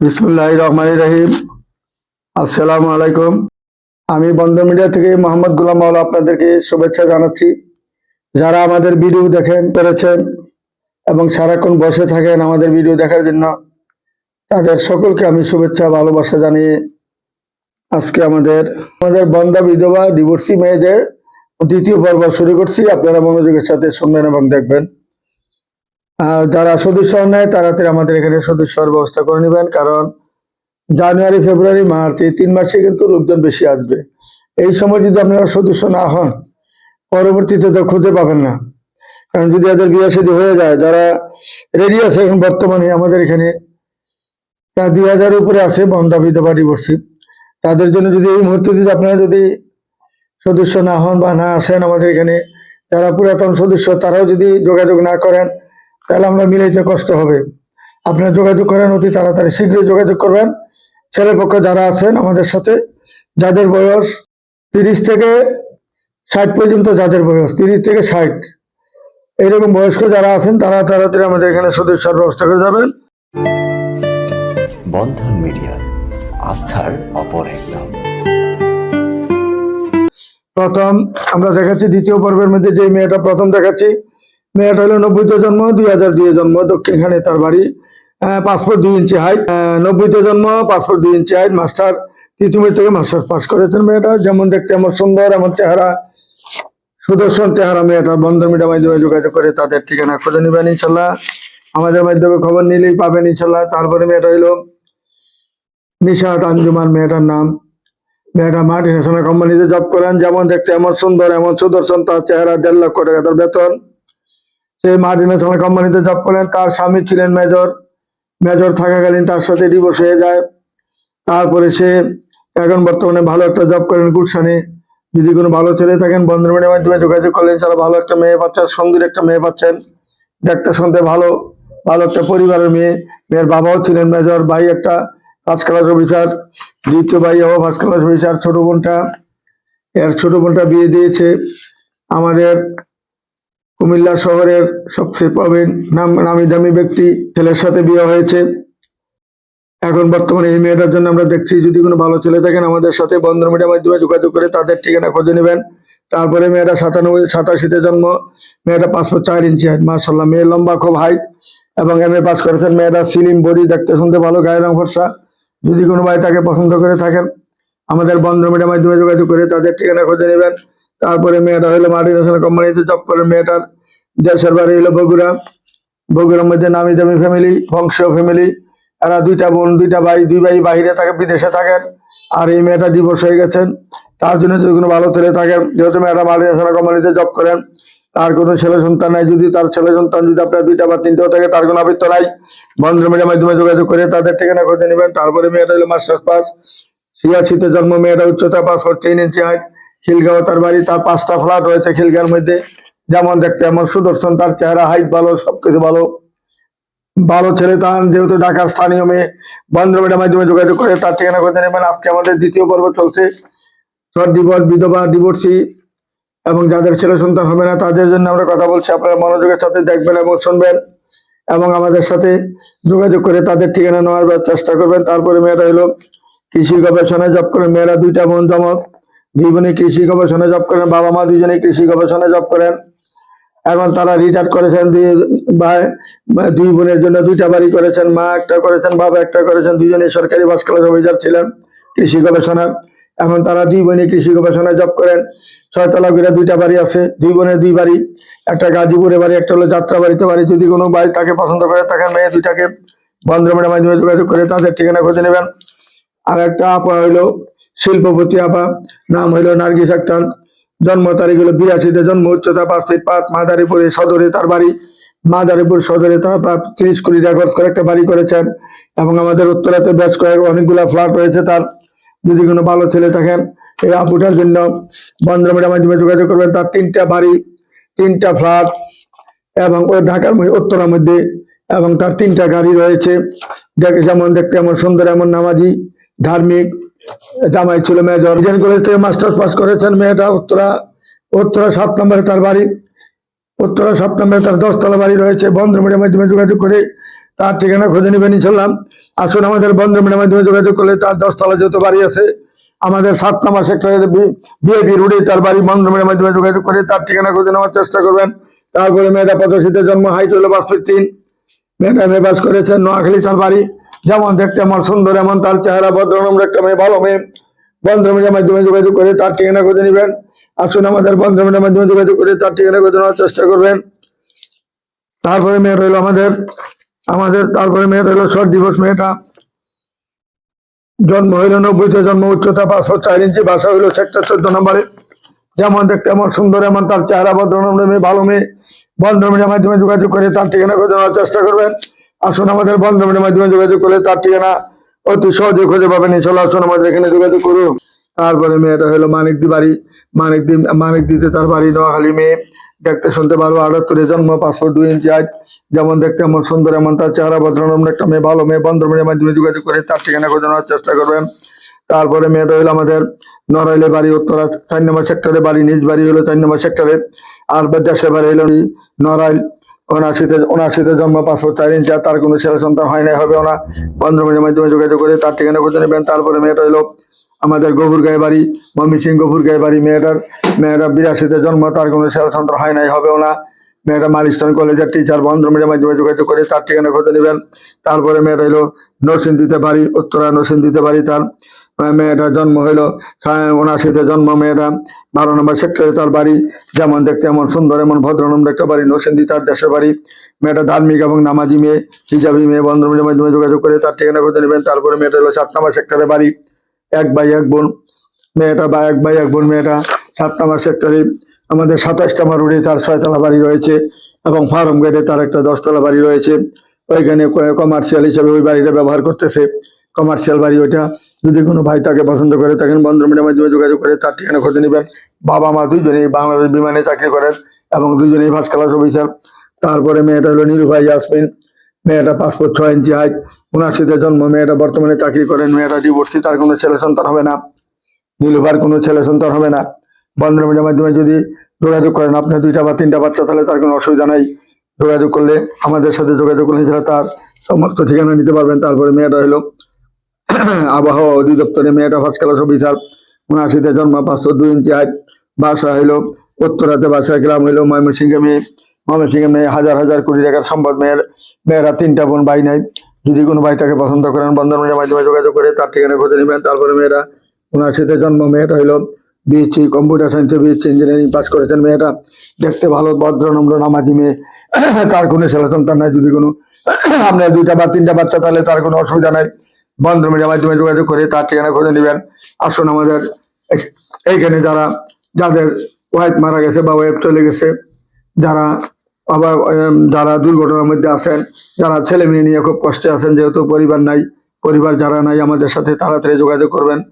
বিসমুল্লাহ রহমান রহিম আসসালামু আলাইকুম আমি বন্ধ মিডিয়া থেকে মোহাম্মদ গুলাম মাওলা আপনাদেরকে শুভেচ্ছা জানাচ্ছি। যারা আমাদের ভিডিও দেখেন, পেরেছেন এবং সারাক্ষণ বসে থাকেন আমাদের ভিডিও দেখার জন্য, তাদের সকলকে আমি শুভেচ্ছা, ভালোবাসা জানিয়ে আজকে আমাদের আমাদের বন্ধা বিধবা ডিভোর্সি মেয়েদের দ্বিতীয় পর্ব শুরু করছি। আপনারা মনোযোগের সাথে শুনবেন এবং দেখবেন। আর যারা সদস্য নেয় তাড়াতাড়ি আমাদের এখানে সদস্যর ব্যবস্থা করে নেবেন, কারণ জানুয়ারি, ফেব্রুয়ারি, মার্চ এই তিন মাসে কিন্তু লোকজন বেশি আসবে। এই সময় যদি আপনারা সদস্য না হন, পরবর্তীতে তো খুঁজে পাবেন না। কারণ যদি এদের বিয়ে শাদী হয়ে যায়, যারা রেডি আছে এখন বর্তমানে, আমাদের এখানে প্রায় দুই হাজারের উপরে আছে বন্ধা বিধবা ডিভোর্সি তাদের জন্য যদি এই মুহূর্তে যদি আপনারা যদি সদস্য না হন বা না আসেন আমাদের এখানে, যারা পুরাতন সদস্য, তারাও যদি যোগাযোগ না করেন তাহলে আমরা মিলাইতে কষ্ট হবে আপনারা যোগাযোগ করেন অতি তাড়াতাড়ি শীঘ্রই যোগাযোগ করবেন। ছেলে পক্ষে যারা আছেন আমাদের সাথে যাদের বয়স তিরিশ থেকে ষাট পর্যন্ত যাদের বয়স তিরিশ থেকে ষাট। এইরকম বয়স্ক যারা আছেন তারা তাড়াতাড়ি আমাদের এখানে সদস্যর ব্যবস্থা করে যাবেন। বন্ধন মিডিয়া আস্থার অপর এক নাম। প্রথম আমরা দেখাচ্ছি দ্বিতীয় পর্বের মধ্যে যে মেয়েটা প্রথম দেখাচ্ছি মেয়েটা হলো নব্বইতে জন্ম দুই হাজার দুই জন্ম, দক্ষিণখানে তার বাড়ি পাসপোর্ট দুই ইঞ্চি হাইট নব্বইতে জন্ম, পাসপোর্ট দুই ইঞ্চি হাইট মাস্টার তিতুমির থেকে মাস্টার্স পাস করেছেন মেয়েটা, যেমন দেখতে এমন সুন্দর, এমন চেহারা, সুদর্শন চেহারা মেয়েটা, বন্ধন মিডিয়া মাধ্যমে যোগাযোগ করে তাদের ঠিকানা খুঁজে নেবেন ইনশাল্লাহ। আমাদের মাধ্যমে খবর নিলেই পাবেন ইনশাল্লাহ। তারপরে মেয়েটা হইল নিশাত আঞ্জুমান মেয়েটার নাম। মেয়েটা মাল্টি ন্যাশনাল কোম্পানিতে জব করেন, যেমন দেখতে এমন সুন্দর, এমন সুদর্শন, তার চেহারা দেড় লক্ষ টাকা তার বেতন। সে মাল্টি ন্যাশনাল কোম্পানিতে জব করেন। তার স্বামী ছিলেন মেজর। মেজর থাকাকালীন তার সাথে ডিভোর্স হয়ে যায়। তারপরে সে এখন বর্তমানে ভালো একটা জব করেন গুলশানে। যদি কোনো ভালো ছেলে থাকেন বন্ধুবান্ধবের মাধ্যমে যোগাযোগ করলেন তারা ভালো একটা মেয়ে পাচ্ছেন সুন্দর একটা মেয়ে পাচ্ছেন। দেখতে শুনতে ভালো ভালো একটা পরিবারের মেয়ে। মেয়ের বাবাও ছিলেন মেজর, ভাই একটা ফার্স্ট ক্লাস অফিসার দ্বিতীয় ভাই ও ফার্স্ট ক্লাস অফিসার ছোট বোনটা। এর ছোট বোনটা বিয়ে দিয়েছে। আমাদের কুমিল্লা শহরের সবচেয়ে প্রবীণ নাম নামি দামি ব্যক্তি ছেলের সাথে বিয়ে হয়েছে। এখন বর্তমানে এই মেয়েটার জন্য আমরা দেখছি যদি কোনো ভালো ছেলে থাকেন আমাদের সাথে বন্ধন মিডিয়ার মাধ্যমে যোগাযোগ করে তাদের ঠিকানা খোঁজে নেবেন। তারপরে মেয়েটা সাতানব্বই, সাতাশিতে জন্ম। মেয়েটা পাঁচশো চার ইঞ্চি হাইট মার্শাল্লাহ মেয়ের লম্বা, খুব হাইট এবং এম এ পাস করেছেন। মেয়েটা সিলিম বডি, দেখতে শুনতে ভালো, গায়ের রং ফর্সা। যদি কোনো ভাই তাকে পছন্দ করে থাকেন, আমাদের বন্ধন মিডিয়ার মাধ্যমে যোগাযোগ করে তাদের ঠিকানা খুঁজে নেবেন। তারপরে মেয়েটা হলো মাল্টি ন্যাশনাল কোম্পানিতে জব করে। মেয়েটার দেশের বাড়ি হইল বগুড়া। বগুড়ার মধ্যে নামি দামি ফ্যামিলি বংশ ফ্যামিলি এরা দুইটা বোন, দুইটা ভাই, দুই ভাই বাইরে থাকে, বিদেশে থাকেন আর এই মেয়েটা ডিভোর্স হয়ে গেছেন তার জন্য যদি কোনো ভালো ছেলে থাকেন যেহেতু মেয়েটা মাল্টি ন্যাশনাল কোম্পানিতে জব করেন, তার কোনো ছেলে সন্তান নাই। যদি তার ছেলে সন্তান, যদি আপনার দুইটা বা তিনটেও থাকে, তার কোনো আবৃত্ত নাই। বন্ধন মিডিয়ার মাধ্যমে যোগাযোগ করে তাদের ঠিকানা খুঁজে নেবেন। তারপরে মেয়েটা হলো মাস্টার্স পাস। ছিয়াশিতে জন্ম, মেয়েটা উচ্চতা পাসপোর্ট তিন ইঞ্চি হাইট খিলগাঁও তার বাড়ি, তার পাঁচটা ফ্ল্যাট রয়েছে খিলগাঁওর মধ্যে। যেমন দেখতে এমন সুদর্শন, তার চেহারা হাইট ভালো, সবকিছু ভালো। ভালো ছেলে তার, যেহেতু ঢাকার স্থানীয় মেয়ে বন্ধন মিডিয়ার মাধ্যমে যোগাযোগ করে, তার ঠিকানা খুঁজে নেবেন। আজকে আমাদের দ্বিতীয় পর্ব চলছে। শর্ট ডিভোর্স বিধবা ডিভোর্সি এবং যাদের ছেলে সন্তান হবে না, তাদের জন্য আমরা কথা বলছি। আপনারা মনোযোগের সাথে দেখবেন এবং শুনবেন এবং আমাদের সাথে যোগাযোগ করে তাদের ঠিকানা নেওয়ার চেষ্টা করবেন। তারপরে মেয়েটা হলো কৃষি গবেষণায় জব করে। মেয়েরা দুইটা বোন জমজ। দুই বোনে কৃষি গবেষণা জব করেন, বাবা মা দুজনে কৃষি গবেষণায় জব করেন। এখন তারা রিটায়ার করেছেন দুই ভাই, দুই বোনের জন্য দুইটা বাড়ি করেছেন, মা একটা করেছেন, বাবা একটা করেছেন, দুজনে সরকারি বাস ক্লাস অফিসার ছিলেন কৃষি গবেষণা। এখন তারা দুই বোনে কৃষি গবেষণায় জব করেন। ছয়তলা করে দুইটা বাড়ি আছে, দুই বোনের দুই বাড়ি, একটা গাজীপুরে বাড়ি, একটা হলো যাত্রা বাড়িতে বাড়ি। যদি কোনো বাড়ি তাকে পছন্দ করে, তাকে মেয়ে দুইটাকে বন্ধমের মাধ্যমে যোগাযোগ করে তাদের ঠিকানা খুঁজে নেবেন। আর একটা আপা হইল শিল্পপতি আপা নাম হইল নার্গিস আক্তার। জন্ম তারিখ হলো বিরাশিতে, জন্ম উচ্চতা পাঁচ ফিট পাঁচ মাদারীপুরে সদরে তার বাড়ি। মাদারীপুর সদরে তারা প্রায় ত্রিশ কোটি টাকা করে একটা বাড়ি করেছেন এবং আমাদের উত্তরাতে বেশ কয়েক, অনেকগুলা ফ্ল্যাট রয়েছে তার। যদি কোনো ভালো ছেলে থাকেন এই আপুটার জন্য বন্ধমের মাধ্যমে যোগাযোগ করবেন। তার তিনটা বাড়ি, তিনটা ফ্ল্যাট এবং ওই ঢাকার উত্তরার মধ্যে এবং তার তিনটা গাড়ি রয়েছে। যেমন দেখতে, এমন সুন্দর, এমন নামাজি, ধার্মিক। জামাই ছিল মেজর রিজেন কলেজ থেকে মাস্টার্স পাস করেছেন মেয়েটা, উত্তরা উত্তরা সাত নম্বরে তার বাড়ি। উত্তরা সাত নম্বরে তার দশতলা বাড়ি রয়েছে। বন্ধ মিডিয়ার মাধ্যমে যোগাযোগ করে তার ঠিকানা খুঁজে নেবেন ইনশাল্লাহ আসুন আমাদের বন্ধু মিডিয়ার মাধ্যমে যোগাযোগ করলে তার দশতলা যেহেতু বাড়ি আছে, আমাদের সাত নম্বর সেক্টরের বিএপি রোডে তার বাড়ি বন্ধুমের মাধ্যমে যোগাযোগ করে তার ঠিকানা খুঁজে নেওয়ার চেষ্টা করবেন। তারপরে মেয়েটা পঁচাশিতে জন্ম হাইট হলো ফিট তিন মেয়েটা মেয়ে বাস করেছেন নোয়াখালী তার বাড়ি। যেমন দেখতে আমার সুন্দর, এমন তার চেহারা ভদ্রনম্র একটা মেয়ে ভালো মেয়ে। বন্ধুমের মাধ্যমে যোগাযোগ করে তার ঠিকানা খুঁজে নেবেন। আসুন আমাদের বন্ধুমের মাধ্যমে যোগাযোগ করে তার ঠিকানা খুঁজে নেওয়ার চেষ্টা করবেন। তারপরে মেয়ে রইল আমাদের আমাদের তারপরে মেয়ে রইল শর্ট ডিভোর্স মেয়েটা। জন্ম হইল নব্বইতে, জন্ম উচ্চতা পাঁচশো চার ইঞ্চি, বাসা হইল সেক্টর চোদ্দ নম্বরে। যেমন দেখতে এমন সুন্দর, এমন তার চেহারা ভদ্রনম্র মেয়ে ভালো মেয়ে। বন্ধুমের মাধ্যমে যোগাযোগ করে তার ঠিকানা খুঁজে নেওয়ার চেষ্টা করবেন। আসুন আমাদের বন্ধুমের মাধ্যমে যোগাযোগ করলে তার ঠিকানা অতি সহজে খুঁজে পাবেন। চলো আসুন আমাদের এখানে যোগাযোগ করুন। তারপরে মেয়েটা হলো মানিকদি বাড়ি। মানিকদি, মানিকদিতে তার বাড়ি নোয়াখালী মেয়ে। দেখতে শুনতে ভালো, আটাত্তরে জন্ম, পাঁচশো দুই ইঞ্চি হাইট। যেমন দেখতে এমন সুন্দর, এমন তার চেহারা ভদ্রনম্র একটা মেয়ে, ভালো মেয়ে। বন্ধুমের মাধ্যমে যোগাযোগ করে তার ঠিকানা খুঁজে নেওয়ার চেষ্টা করবেন। তারপরে মেয়েটা হইল আমাদের নড়াইলে বাড়ি, উত্তরা, চার নম্বর সেক্টরে বাড়ি, নিজ বাড়ি হলো চার নম্বর সেক্টরে আর দেশে বাড়ি হইল নড়াইল। উনআশিতে উনআশিতে জন্ম, পাসপোর্ট চার ইঞ্চি আর তার কোনো ছেলে সন্তান হয় নাই, হবে ওনা। বন্ধুমের মাধ্যমে যোগাযোগ করে তার ঠিকানা খুঁজে নেবেন। তারপরে মেয়েটা হইল আমাদের গভুর গায়ে বাড়ি, মমি সিং গভুর গায়ে বাড়ি। মেয়েটার মেয়েটা বিরাশিতে জন্ম, তার কোনো ছেলে সন্তান হয় নাই হবেও না মেয়েটা মালিস্টন কলেজের টিচার বন্ধুমের মাধ্যমে যোগাযোগ করে তার ঠিকানা খুঁজে নেবেন। তারপরে মেয়েটা হইল নরসিংদীতে বাড়ি, উত্তরা নরসিংদীতে বাড়ি তার। আহ, মেয়েটার জন্ম হইল। উনআশিতে জন্ম মেয়েটা। বারো নম্বর সেক্টরে তার বাড়ি। যেমন দেখতে এমন সুন্দর এমন ভদ্রনম্র একটা বাড়ি। নরসিংদী তার দেশের বাড়ি। মেয়েটা ধার্মিক এবং নামাজি মেয়ে হিজাবি মেয়ে বন্ধুমের মাধ্যমে যোগাযোগ করে তার ঠিকানা খুঁজে নেবেন। তারপরে মেয়েটা হলো সাত নম্বর সেক্টরে বাড়ি। এক ভাই এক বোন। মেয়েটা বা এক ভাই এক বোন মেয়েটা সাত নম্বর সেক্টরে। আমাদের সাতাশ নম্বর রোডে তার ছয়তলা বাড়ি রয়েছে এবং ফার্ম গেটে তার একটা দশতলা বাড়ি রয়েছে। ওইখানে কমার্শিয়াল হিসেবে ওই বাড়িটা ব্যবহার করতেছে। কমার্শিয়াল বাড়ি ওইটা। যদি কোনো ভাই তাকে পছন্দ করে তখন বন্ধুমের মাধ্যমে যোগাযোগ করে, তার ঠিকানা খুঁজে নেবেন। বাবা মা দুজনেই বাংলাদেশ বিমানে চাকরি করেন এবং দুজনেই ফার্স্ট ক্লাস অফিসার তারপরে মেয়েটা হলো নিরুভাই ইয়াসমিন। মেয়েটা পাসপোর্ট ছয় ইঞ্চি হাইট উনআশিতে জন্ম, মেয়েটা বর্তমানে চাকরি করেন, মেয়েটা ডিভোর্সি তার কোনো ছেলে সন্তান হবে না। নীলুভার কোনো ছেলে সন্তান হবে না। বন্ধুমের মাধ্যমে যদি যোগাযোগ করেন, আপনার দুইটা বা তিনটা বাচ্চা, তাহলে তার কোনো অসুবিধা নাই। যোগাযোগ করলে আমাদের সাথে যোগাযোগ করলে সেটা তার সমস্ত ঠিকানা নিতে পারবেন। তারপরে মেয়েটা হলো আবহাওয়া অধিদপ্তরে মেয়েটা ফার্স্ট ক্লাস অফিসার উনআশিতে জন্ম পাঁচশো দুই ইঞ্চি হাইট, বাসা হইল উত্তরাতে বাসা গ্রাম হইল ময়মনসিংহে মেয়ে। ময়মনসিংহে মেয়ে হাজার হাজার কোটি টাকার সম্পদ। মেয়ের মেয়েরা তিনটা বোন, ভাই নাই। যদি কোনো ভাই তাকে পছন্দ করেন বন্ধনের মাধ্যমে যোগাযোগ করে তার ঠিকানা খুঁজে নেবেন। তারপরে মেয়েরা উনআশিতে জন্ম। মেয়েটা হইল বিএসসি কম্পিউটার সায়েন্সে বিএসসি ইঞ্জিনিয়ারিং পাস করেছেন। মেয়েটা দেখতে ভালো, ভদ্র, নম্র, নামাজি মেয়ে। তার কোনো ছেলে সন্তান নাই। যদি কোনো আপনার দুইটা বা তিনটা বাচ্চা, তাহলে তার কোনো অসুবিধা নাই। বন্ধু মিডিয়ার মাধ্যমে যোগাযোগ করে, তার ঠিকানা খুঁজে নেবেন আসুন আমাদের এই- এইখানে যারা, যাদের ওয়াইফ মারা গেছে বা ওয়াইফ চলে গেছে, যারা আবার যারা দুর্ঘটনার মধ্যে আছেন, যারা ছেলে মেয়ে নিয়ে খুব কষ্টে আছেন, যেহেতু পরিবার নাই, পরিবার যারা নাই, আমাদের সাথে তাড়াতাড়ি যোগাযোগ করবেন।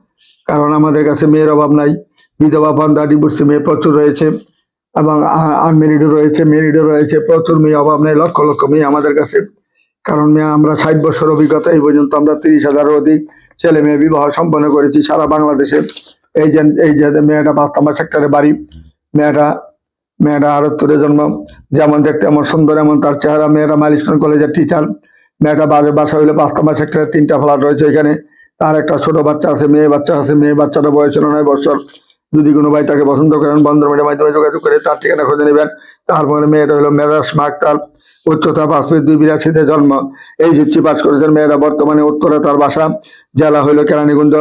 কারণ আমাদের কাছে মেয়ের অভাব নাই, বিধবা, বান্ধা ডিভোর্সি মেয়ে প্রচুর রয়েছে, এবং আনমেরিডও রয়েছে মেরিডও রয়েছে, প্রচুর মেয়ে অভাব নেই, লক্ষ লক্ষ মেয়ে আমাদের কাছে কারণ মেয়ে, আমরা ষাট বছর অভিজ্ঞতা, এই পর্যন্ত আমরা তিরিশ হাজারের অধিক ছেলে মেয়ে বিবাহ সম্পন্ন করেছি সারা বাংলাদেশে। এই যে এই যে মেয়েটা পাঁচ নম্বর সেক্টরে বাড়ি, মেয়েটা মেয়েটা আরত্তরে জন্ম, যেমন দেখতে এমন সুন্দর, এমন তার চেহারা। মেয়েটা মাইলস্টোন কলেজের টিচার মেয়েটা বাজে বাসা হইলে পাঁচ নম্বর সেক্টরে তিনটা ফ্ল্যাট রয়েছে এখানে। তার একটা ছোট বাচ্চা আছে, মেয়ে বাচ্চা আছে, মেয়ে বাচ্চাটা বয়স হলো নয় বছর। যদি কোনো ভাই তাকে পছন্দ করেন বন্ধ মেয়ের মাধ্যমে যোগাযোগ করে তার ঠিকানা খুঁজে নেবেন। তারপরে মেয়েটা হলো মেয়েরা মেরাস মাক্তার উচ্চতা পাঁচ ফিট দুই বিরাশিতে জন্ম। এই জিপসি পাস করেছেন মেয়েরা বর্তমানে উত্তরে তার বাসা। জেলা হইল কেরানীগঞ্জ।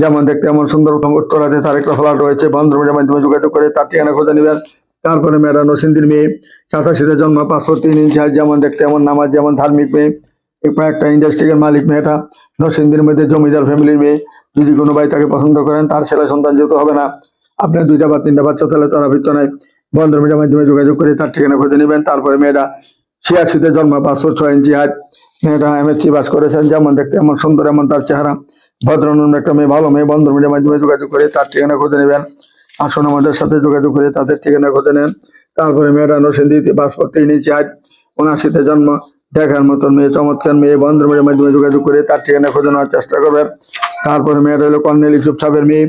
যেমন দেখতে এমন সুন্দর উত্তরাতে তার একটা ফ্ল্যাট রয়েছে। বন্ধন মেয়ের মাধ্যমে যোগাযোগ করে তার ঠিকানা খুঁজে নেবেন। তারপরে মেয়েরা নসিন্দির মেয়ে। সাতাশিতে জন্ম পাঁচশো তিন ইঞ্চি যেমন দেখতে এমন নামাজ, যেমন ধার্মিক মেয়ে। একটা ইন্ডাস্ট্রিয়াল মালিক মেয়েটা নরসিংদীর মধ্যে জমিদার ফ্যামিলির মেয়ে। যদি কোনো ভাই তাকে পছন্দ করেন, তার ছেলে সন্তান যেহেতু হবে না। আপনার দুইটা বা তিনটা বাচ্চা তাহলে তারা ভিত্ত নাই। বন্ধন মিডিয়ার মাধ্যমে যোগাযোগ করে তার ঠিকানা খুঁজে নেবেন। তারপরে মেয়েরা ছিয়াশিতে জন্ম পাঁচশো ছয় ইঞ্চি হাইট মেয়েটা এমএসসি বাস করেছেন যেমন দেখতে এমন সুন্দর, এমন তার চেহারা। ভদ্রনম্র একটা মেয়ে, ভালো মেয়ে বন্ধন মিডিয়ার মাধ্যমে যোগাযোগ করে, তার ঠিকানা খুঁজে নেবেন। আসুন আমাদের সাথে যোগাযোগ করে তাদের ঠিকানা খুঁজে নেন। তারপরে মেয়েরা নরসিংদীতে পাস করতে ইঞ্চি হাইট উনআশিতে জন্ম। দেখার মতন মেয়ে, চমৎকার মেয়ে বন্ধন মিডিয়ার মাধ্যমে যোগাযোগ করে তার ঠিকানা খুঁজে নেওয়ার চেষ্টা করবেন। তারপরে মেয়েটা হলো কর্নেল ইসুফ সাহেবের মেয়ে।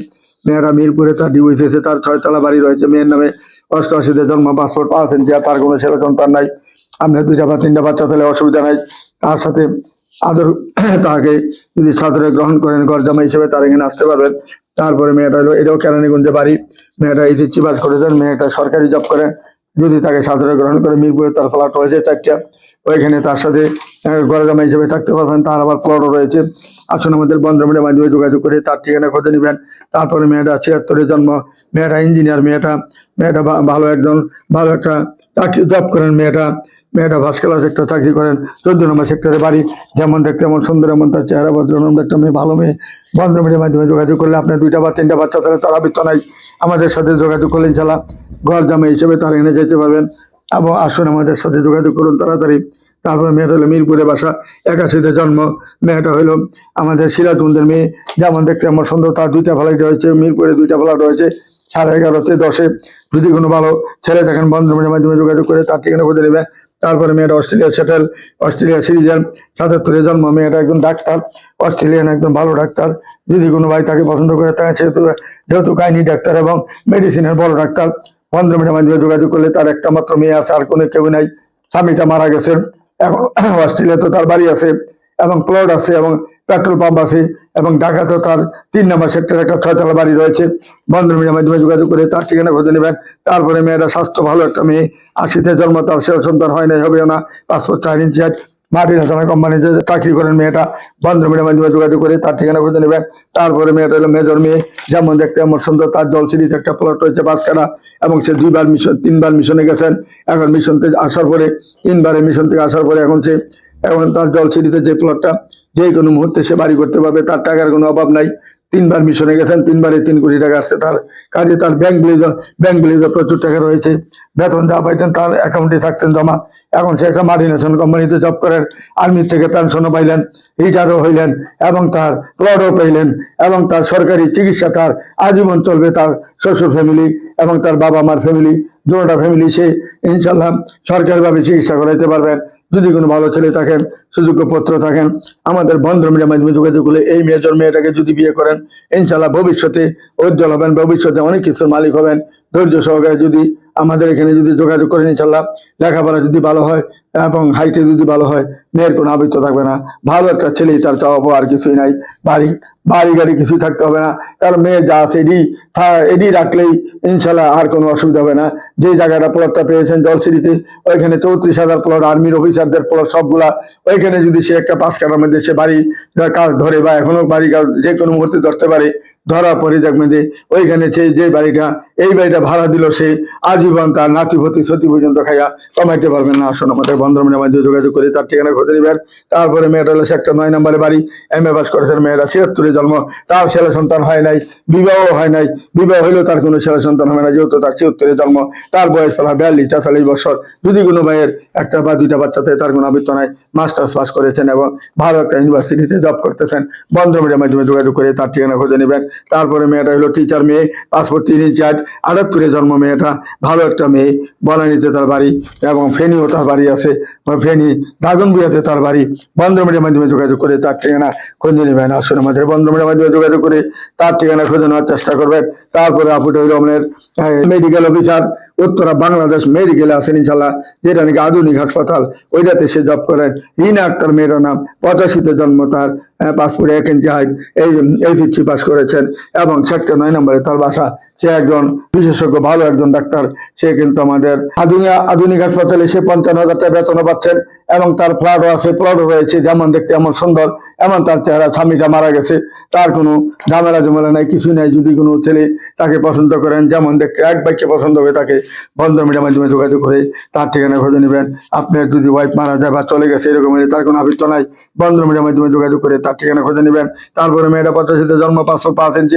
মেয়েরা মিরপুরে তার হয়েছে, তার ছয়তলা বাড়ি রয়েছে, মেয়ের নামে অষ্টআশিতে জন্ম পাসপোর্ট পাচ্ছেন যে তার কোনো ছেলে সন্তান নাই। আপনার দুইটা বা তিনটা বাচ্চা তাহলে অসুবিধা নাই। তার সাথে আদর তাকে যদি সাদরে গ্রহণ করেন ঘর জামা হিসেবে তার এখানে আসতে পারবেন। তারপরে মেয়েটা হলো, এটাও কেরানীগঞ্জে বাড়ি। মেয়েটা যে চিবাস করেছেন মেয়েটা সরকারি জব করে। যদি তাকে সাদরে গ্রহণ করে মিরপুরে তার ফ্ল্যাট রয়েছে চারটা। ওইখানে তার সাথে ঘর হিসেবে থাকতে পারবেন। তার আবার প্লটও রয়েছে। আসুন আমাদের বন্ধুমিনের মাধ্যমে যোগাযোগ করে তার ঠিকানা খুঁজে নেবেন। তারপরে মেয়েটা ছিয়াত্তরে জন্ম। মেয়েটা ইঞ্জিনিয়ার মেয়েটা। মেয়েটা ভালো একজন, ভালো একটা চাকরি জব করেন মেয়েটা। মেয়েটা ফার্স্ট ক্লাস একটা চাকরি করেন। চোদ্দ নম্বর সেক্টরে বাড়ি। যেমন দেখতে এমন সুন্দর, এমন তার চেহারা, ভদ্রনন্দ একটা মেয়ে, ভালো মেয়ে। বন্ধুমিনের মাধ্যমে যোগাযোগ করলে আপনার দুইটা বা তিনটা বাচ্চা তাহলে তারা বিত্ত নাই। আমাদের সাথে যোগাযোগ করলে ইনশাল্লাহ ঘর জামা হিসেবে তারা এনে যেতে পারবেন। এবং আসুন আমাদের সাথে যোগাযোগ করুন তাড়াতাড়ি। তারপরে মেয়েটা হলো মিরপুরে বাসা, একাশিতে জন্ম। মেয়েটা হলো আমাদের সিরাজগঞ্জের মেয়ে। যেমন দেখতে আমার সুন্দর, তার দুইটা ফ্লাইট রয়েছে, মিরপুরে দুইটা ফ্লাইট রয়েছে, সাড়ে এগারোতে দশে। যদি কোনো ভালো ছেলে দেখেন বন্ধুমের মাধ্যমে যোগাযোগ করে তার ঠিকানা খুঁজে নেবে। তারপরে মেয়েটা অস্ট্রেলিয়া সেটেল, অস্ট্রেলিয়া সিরিজের সাতাত্তরে জন্ম, মেয়েটা একজন ডাক্তার, অস্ট্রেলিয়ান একজন ভালো ডাক্তার। যদি কোনো ভাই তাকে পছন্দ করে তাকে সেহেতু যেহেতু গাইনি ডাক্তার এবং মেডিসিনের বড় ডাক্তার। বন্ধুমের মাধ্যমে যোগাযোগ করলে তার একটা মাত্র মেয়ে আছে, আর কোনো কেউ নাই। স্বামীটা মারা গেছেন। এখন অস্ট্রেলিয়া তো তার বাড়ি আছে এবং প্লট আছে এবং পেট্রোল পাম্প আছে এবং ঢাকাতেও তার তিন নম্বর সেক্টরে একটা ছয়তলা বাড়ি রয়েছে। বন্ধুমিনের মাধ্যমে যোগাযোগ করে তার ঠিকানা খুঁজে নেবেন। তারপরে মেয়েটা স্বাস্থ্য ভালো একটা মেয়ে। আশিতে জন্ম তার সেও সন্তান হয় নাই হবে না। পাসপোর্ট চার ইঞ্চি মাটির হাসানা কোম্পানিতে চাকরি করেন মেয়েটা বন্ধুমিনের মাধ্যমে যোগাযোগ করে তার ঠিকানা খুঁজে নেবেন। তারপরে মেয়েটা হলো মেজর মেয়ে, যেমন দেখতে এমন সুন্দর, তার জলসিরিতে একটা প্লট রয়েছে বাসখানা এবং সে দুইবার মিশন তিনবার মিশনে গেছেন। এখন মিশন থেকে আসার পরে তিনবারে মিশন থেকে আসার পরে এখন সে, এখন তার জলসিরিতে যে প্লটটা যে কোনো মুহূর্তে সে বাড়ি করতে পারবে, তার টাকার কোনো অভাব নাই। তিনবার মিশনে গেছেন তিনবারে তিন কোটি টাকা আসছে। তার কাজে তার ব্যাংক ব্যালেন্স ব্যাংক ব্যালেন্সে প্রচুর টাকা রয়েছে। বেতন যা পাইতেন তার অ্যাকাউন্টে থাকতেন জমা। এখন সে একটা মাল্টিনেশন কোম্পানিতে জব করেন আর্মির থেকে পেনশনও পাইলেন রিটায়ারও হইলেন, এবং তার প্লটও পাইলেন, এবং তার সরকারি চিকিৎসা, তার আজীবন চলবে তার শ্বশুর ফ্যামিলি এবং তার বাবা মার ফ্যামিলি দুটা ফ্যামিলি সে ইনশাল্লাহ সরকারিভাবে চিকিৎসা করাইতে পারবেন। যদি কোনো ভালো ছেলে থাকেন সুযোগ্য পত্র থাকেন, আমাদের বন্ধু মিডিয়ার মাধ্যমে যোগাযোগ করলে এই মেজর মেয়েটাকে যদি বিয়ে করেন ইনশাল্লাহ ভবিষ্যতে উজ্জ্বল হবেন, ভবিষ্যতে অনেক কিছুর মালিক হবেন। ধৈর্য সহকারে যদি আমাদের এখানে যদি যোগাযোগ করেন ইনশাল্লাহ লেখাপড়া যদি ভালো হয় এবং হাইটে যদি ভালো হয়, মেয়ের কোনো আবৃত্ত থাকবে না। ভালো একটা ছেলে, তার চাওয়া আর কিছুই নাই। বাড়ি বাড়ি গাড়ি কিছুই থাকতে হবে না। কারণ মেয়ে যা আছে এডি এডি রাখলেই ইনশাল্লাহ আর কোনো অসুবিধা হবে না। যে জায়গাটা প্লটটা পেয়েছেন জলসিটিতে ওইখানে চৌত্রিশ হাজার প্লট আর্মির অফিসারদের প্লট সবগুলা, ওইখানে যদি সে একটা পাঁচ কাটার মধ্যে সে বাড়ি কাজ ধরে, বা এখনও বাড়ি কাজ যে কোনো মুহূর্তে ধরতে পারে ধরার পরে দেখবেন যে ওইখানে সে যে বাড়িটা, এই বাড়িটা ভাড়া দিল সে, আজীবন তার নাতিপতি সতী পর্যন্ত খাইয়া কমাইতে পারবেন না। আসুন আমাদের বন্ধুমিনের মাধ্যমে যোগাযোগ করে, তার ঠিকানা খুঁজে নেবেন। তারপরে মেয়েটা হলো সেক্টর নয় নম্বরে বাড়ি এম এ পাস করেছেন মেয়েরা ছিয়াত্তরে জন্ম। তার ছেলে সন্তান হয় নাই বিবাহ হয় নাই। বিবাহ হইলেও তার কোনো ছেলে সন্তান হবে না, যেহেতু তার ছিয়াত্তরে জন্ম। তার বয়স প্রায় বিয়াল্লিশ তেতাল্লিশ বছর। যদি কোনো ভাইয়ের একটা বা দুইটা বাচ্চাতে তার কোনো আবৃত্ত নাই। মাস্টার্স পাস করেছেন এবং ভালো একটা ইউনিভার্সিটিতে জব করতেছেন। বন্ধ মিডিয়ার মাধ্যমে যোগাযোগ করে তার ঠিকানা খুঁজে নেবেন। তারপরে মেয়েটা হলো টিচার মেয়ে পাসপোর্ট তিন ইনচার্জ আটাত্তরে জন্ম মেয়েটা, ভালো একটা মেয়ে বনানীতে তার বাড়ি এবং ফেনীও তার বাড়ি আছে ফেনী দাগনবিয়াতে তার বাড়ি। বন্ধ মাধ্যমে যোগাযোগ করে তার ঠিকানা খুঁজে নেবেন আসলে আমাদের বন্ধ মাধ্যমে যোগাযোগ করে তার ঠিকানা খুঁজে নেওয়ার চেষ্টা করবেন। তারপরে আপুটা হইল আমাদের মেডিকেল অফিসার উত্তরা বাংলাদেশ মেডিকেলে আছেন ইনশাল্লাহ, যেটা নাকি আধুনিক হাসপাতাল, ওইটাতে সে জব করেন। রিনা আক্তার মেয়ের নাম, পঁচাশিতে জন্ম তার পাসপোর্টে হাইট এই এইচএসসি পাস করেছেন এবং সেক্টর নয় নম্বরে তার বাসা সে একজন বিশেষজ্ঞ, ভালো একজন ডাক্তার। সে কিন্তু আমাদের আধুনিক আধুনিক হাসপাতালে সে পঞ্চান্ন হাজার টাকা বেতনও পাচ্ছেন এবং তার ফ্ল্যাটও আছে প্লটও রয়েছে যেমন দেখতে এমন সুন্দর, এমন তার চেহারা, স্বামীটা মারা গেছে, তার কোনো ঝামেলা ঝামেলা নাই, কিছু নাই। যদি কোনো ছেলে তাকে পছন্দ করেন, যেমন দেখতে এক বাইককে পছন্দ হবে তাকে বন্ধ মিডিয়ার মাধ্যমে যোগাযোগ করে তার ঠিকানা খুঁজে নেবেন। আপনার যদি ওয়াইফ মারা যায় বা চলে গেছে, এরকম তার কোনো আবৃত্ত নাই, বন্ধ মিডিয়ার মাধ্যমে যোগাযোগ করে তার ঠিকানা খোঁজে নেবেন। তারপরে মেয়েটা পঁচাশিতে জন্ম, পাঁচশো পাঁচ ইঞ্চি,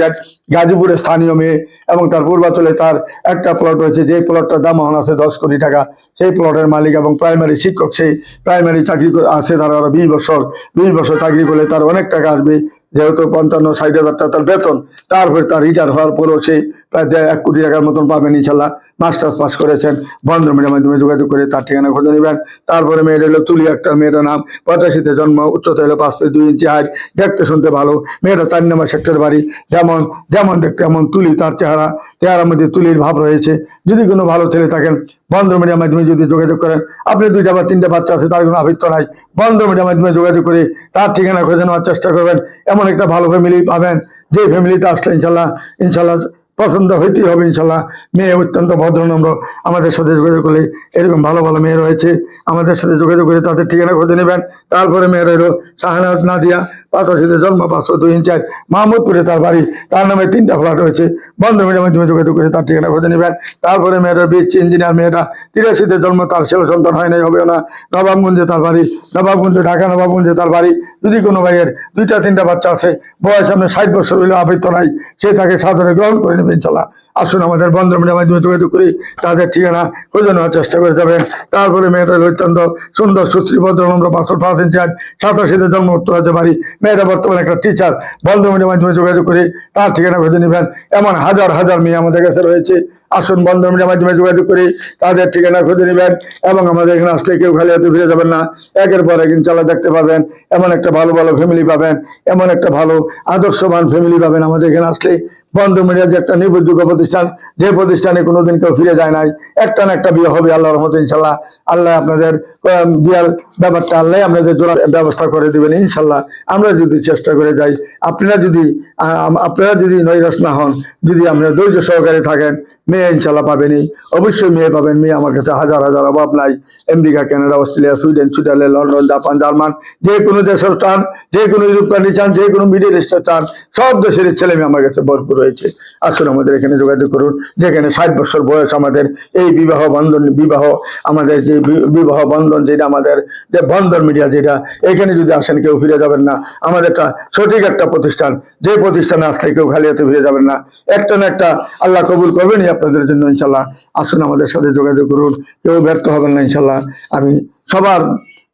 গাজীপুরের স্থানীয় মেয়ে এবং তার পূর্বাচলে তার একটা প্লট রয়েছে যে প্লটটার দাম এখন আছে দশ কোটি টাকা। সেই প্লটের মালিক এবং প্রাইমারি শিক্ষক সেই প্রাইমারি চাকরি করে- আছে তার আরও বিশ বছর বিশ বছর চাকরি করলে তার অনেক টাকা আসবে। যেহেতু পঞ্চান্ন, ষাট হাজার টাকা তার বেতন, তারপরে তার রিটায়ার হওয়ার পরেও সে প্রায় এক কোটি টাকার মতন পাবেন ইনশাল্লাহ। মাস্টার্স পাস করেছেন বন্ধ মেয়ের মাধ্যমে যোগাযোগ করে তার ঠিকানা খুঁজে নেবেন। তারপরে মেয়ের হলো তুলি আক্তার, মেয়েটার নাম পঁচাশিতে জন্ম, উচ্চতা হলো পাঁচ ফুট দুই ইঞ্চি হাইট দেখতে শুনতে ভালো। মেয়েটা চার নম্বর সেক্টর বাড়ি, যেমন যেমন দেখতে এমন তুলি, তার চেহারা চেহারার মধ্যে তুলির ভাব রয়েছে। যদি কোনো ভালো ছেলে থাকেন বন্ধ মিডিয়ার মাধ্যমে যদি যোগাযোগ করেন, আপনি দুইটা বা তিনটা বাচ্চা আছে, তার কোনো আবৃত্ত নাই। বন্ধ মিডিয়ার মাধ্যমে যোগাযোগ করে তার ঠিকানা খুঁজে নেওয়ার চেষ্টা করবেন। এমন একটা ভালো ফ্যামিলি পাবেন, যে ফ্যামিলিতে আসলে ইনশাল্লাহ ইনশাল্লাহ পছন্দ হইতেই হবে, ইনশাল্লাহ। মেয়ে অত্যন্ত ভদ্রনম্র, আমাদের সাথে যোগাযোগ করলে এরকম ভালো ভালো মেয়ে রয়েছে। আমাদের সাথে যোগাযোগ করে তাদের ঠিকানা খুঁজে নেবেন। তারপরে মেয়ে রইল শাহনাজ নাদিয়া। পাঁচাশিতে জন্ম, পাঁচশো দুই ইঞ্চার মাহমুদপুরে তার বাড়ি, তার নামে তিনটা ফ্ল্যাট রয়েছে। বন্ধ মিডিয়ার মাধ্যমে যোগাযোগ করে তার ঠিকানা খুঁজে নেবেন। তারপরে মেয়েটা বিএসসি ইঞ্জিনিয়ার মেয়েটা তিরাশিতে জন্ম, তার ছেলে সন্তান হয় নাই, হবেও না। নবাবগঞ্জে তার বাড়ি, নবাবগঞ্জে, ঢাকা নবাবগঞ্জে তার বাড়ি। যদি কোনো ভাইয়ের দুইটা, তিনটা বাচ্চা আছে, বয়স সামনে ষাট বছর হইলে আবৃত্ত নাই, সে তাকে সাদরে গ্রহণ করে নেবেন ইনশাল্লাহ। আসুন আমাদের বন্ধ মাধ্যমে যোগাযোগ করি। তাদের ঠিকানা খুঁজে নেওয়ার চেষ্টা করে যাবেন। তারপরে মেয়েটা অত্যন্ত সুন্দর, সুশ্রী ভদ্রনম্র পাঁচশো পাঁচ ইঞ্চার সাতাশিতে জন্ম, উত্তর আছে বাড়ি। মেয়েটা বর্তমানে একটা টিচার বন্ধ মিডিয়ার মাধ্যমে যোগাযোগ করে। তার ঠিকানা খুঁজে নেবেন। এমন হাজার হাজার মেয়ে আমাদের কাছে রয়েছে। আসুন বন্ধ মিডিয়ার মাধ্যমে যোগাযোগ করে। তাদের ঠিকানা খুঁজে নেবেন এবং আমাদের এখানে আসলে কেউ খালি হাতে ফিরে যাবেন না। একের পর একদিন ইনশাল্লাহ দেখতে পাবেন। এমন একটা ভালো ভালো ফ্যামিলি পাবেন। এমন একটা ভালো, আদর্শবান ফ্যামিলি পাবেন আমাদের এখানে আসলে। বন্ধ মিডিয়া যে একটা নির্ভরযোগ্য প্রতিষ্ঠান, যে প্রতিষ্ঠানে কোনোদিন কেউ ফিরে যায় নাই, একটা না একটা বিয়ে হবে আল্লাহর মতো ইনশাল্লাহ। আল্লাহ আপনাদের বিয়ার ব্যাপারটা আল্লাহ আপনাদের জোড়া ব্যবস্থা করে দিবেন ইনশাল্লাহ। আমরা যদি চেষ্টা করে যাই, আপনারা যদি আপনারা যদি নৈরাশ না হন, যদি আপনারা ধৈর্য সহকারে থাকেন, মেয়ে ইনশাল্লাহ পাবেনই। অবশ্যই মেয়ে পাবেন। মেয়ে আমার কাছে হাজার হাজার অভাব নাই। America, Canada, Australia, Sweden, Switzerland, London, Japan, German, যে কোনো দেশের চান যে কোনো ইউরোপ কান্ট্রি চান যে কোনো মিডিল ইস্টের চান সব দেশের ছেলে মেয়ে আমার কাছে ভরপুর। রয়েছে। আসুন আমাদের এখানে যোগাযোগ করুন। যেখানে ষাট বছর বয়স আমাদের এই বিবাহ বন্ধন, বিবাহ আমাদের যে বিবাহ বন্ধন যেটা আমাদের, যে বন্ধন মিডিয়া যেটা, এখানে যদি আসেন কেউ ফিরে যাবেন না। আমাদের একটা সঠিক একটা প্রতিষ্ঠান, যে প্রতিষ্ঠানে আসলে কেউ খালি হাতে ফিরে যাবেন না। একটা না একটা আল্লাহ কবুল করবেনই আপনাদের জন্য ইনশাল্লাহ আসুন আমাদের সাথে যোগাযোগ করুন। কেউ ব্যর্থ হবেন না ইনশাল্লাহ আমি সবার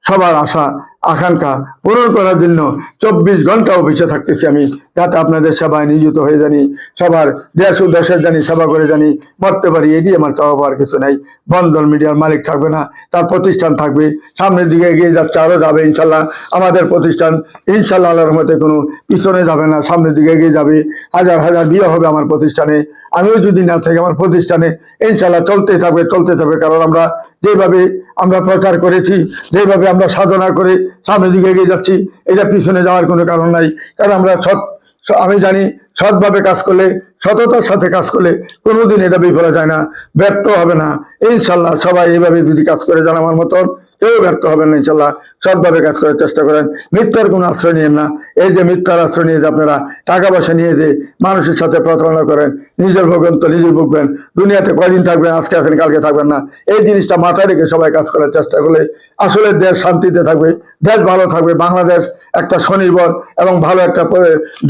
সবার আশা, আকাঙ্ক্ষা পূরণ করার জন্য চব্বিশ ঘণ্টা অফিসে থাকতেছি আমি। যাতে আপনাদের সেবায় নিয়োজিত হয়ে জানি, সবার দেশ ও জানি, সেবা করে জানি। মরতে পারি, এটি আমার চাওয়া কিছু নাই। বন্ধন মিডিয়ার মালিক থাকবে না, তার প্রতিষ্ঠান থাকবে। সামনের দিকে এগিয়ে যাচ্ছে আরও যাবে ইনশাল্লাহ। আমাদের প্রতিষ্ঠান ইনশাল্লাহ আল্লাহর মতে কোনো পিছনে যাবে না, সামনের দিকে এগিয়ে যাবে। হাজার হাজার বিয়ে হবে আমার প্রতিষ্ঠানে। আমিও যদি না থাকি আমার প্রতিষ্ঠানে ইনশাল্লাহ চলতে থাকবে চলতে থাকবে। কারণ আমরা যেভাবে আমরা প্রচার করেছি, যেভাবে আমরা সাধনা করে সামনের দিকে এগিয়ে যাচ্ছি, এটা পিছনে যাওয়ার কোনো কারণ নাই। কারণ আমরা সৎ, আমি জানি সৎভাবে কাজ করলে, সততার সাথে কাজ করলে কোনোদিন এটা বিফলে যায় না, ব্যর্থ হবে না। ইনশাল্লাহ সবাই এইভাবে যদি কাজ করে যান আমার মতন কেউ ব্যর্থ হবেন না, ইনশাল্লাহ। সৎভাবে কাজ করার চেষ্টা করেন। মিথ্যার কোনো আশ্রয় নিয়েন না। এই যে মিথ্যার আশ্রয় নিয়ে যে আপনারা টাকা পয়সা নিয়ে যে মানুষের সাথে প্রতারণা করেন, নিজের ভোগেন তো নিজের ভুগবেন, দুনিয়াতে কয়দিন থাকবেন, আজকে আছেন, কালকে থাকবেন না, এই জিনিসটা মাথায় রেখে সবাই কাজ করার চেষ্টা করলে আসলে দেশ শান্তিতে থাকবে, দেশ ভালো থাকবে, বাংলাদেশ একটা স্বনির্ভর এবং ভালো একটা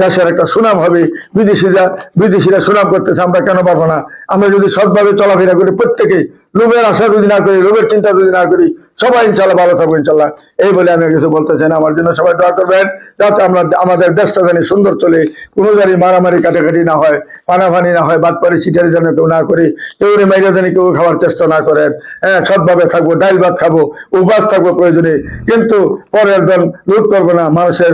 দেশের একটা সুনাম হবে। বিদেশিরা বিদেশিরা সুনাম করতেছে, আমরা কেন পাবো না? আমরা যদি সৎভাবে চলাফেরা করি প্রত্যেকে লোভের আশা যদি না করি, লোভের চিন্তা যদি না করি সবাই ইনশাল্লাহ ভালো থাকব ইনশাল্লাহ এই বলে আমি কিছু বলতে চাই না। আমার জন্য সবাই দোয়া করবেন, যাতে আমরা, আমাদের দেশটা জানি সুন্দর চলে, কোনো জানি মারামারি, কাটাকাটি না হয়, পানাফানি না হয়, বাদ পরে চিটারি যেন কেউ না করি কেউ মাইরে জানি কেউ খাওয়ার চেষ্টা না করেন। হ্যাঁ সৎভাবে থাকব, ডাইল ভাত খাব উপাস থাকব প্রয়োজনে, কিন্তু পরের ধন লুট করব না, মানুষের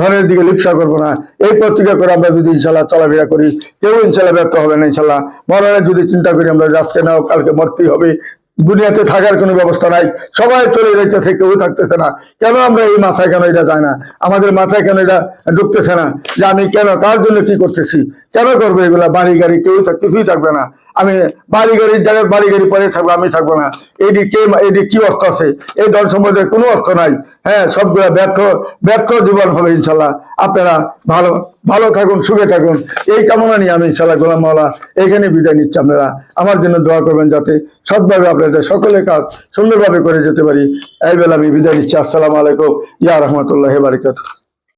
ধনের দিকে লিপসা করব না। এই পত্রিকা করে আমরা যদি ইনশাল্লাহ চলাফেরা করি, কেউ ইনশাল্লাহ ব্যর্থ হবে না ইনশাল্লাহ মরণের যদি চিন্তা করি আমরা যে আজকে নাও কালকে মরতেই হবে দুনিয়াতে থাকার কোনো ব্যবস্থা নাই। সবাই চলে যাইতেছে, কেউ থাকতেছে না। কেন আমরা এই মাথায় কেন এটা যায় না? আমাদের মাথায় কেন এটা ঢুকতেছে না? যে আমি কেন, কার জন্য কি করতেছি? কেন করব এগুলা? বাড়ি, গাড়ি, কেউ কিছুই থাকবে না। আমি বাড়ি গাড়ির জায়গায় বাড়ি পরে থাকব, আমি থাকব না। এটি কে এটি কি অর্থ আছে? এই ধন সম্পদের কোনো অর্থ নাই। হ্যাঁ সবগুলা ব্যর্থ ব্যর্থ জীবন হবে ইনশাল্লাহ। আপনারা ভালো ভালো থাকুন, সুখে থাকুন। এই কামনা নিয়ে আমি ইনশাল্লাহ গোলাম মাওলা এখানে বিদায় নিচ্ছি আপনারা। আমার জন্য দোয়া করবেন যাতে সৎভাবে আপনাদের সকলে কাজ সুন্দরভাবে করে যেতে পারি। এই বেলা আমি বিদায় নিচ্ছি। আসসালামু আলাইকুম। ইয়া রহমতুল্লাহ বারিকাত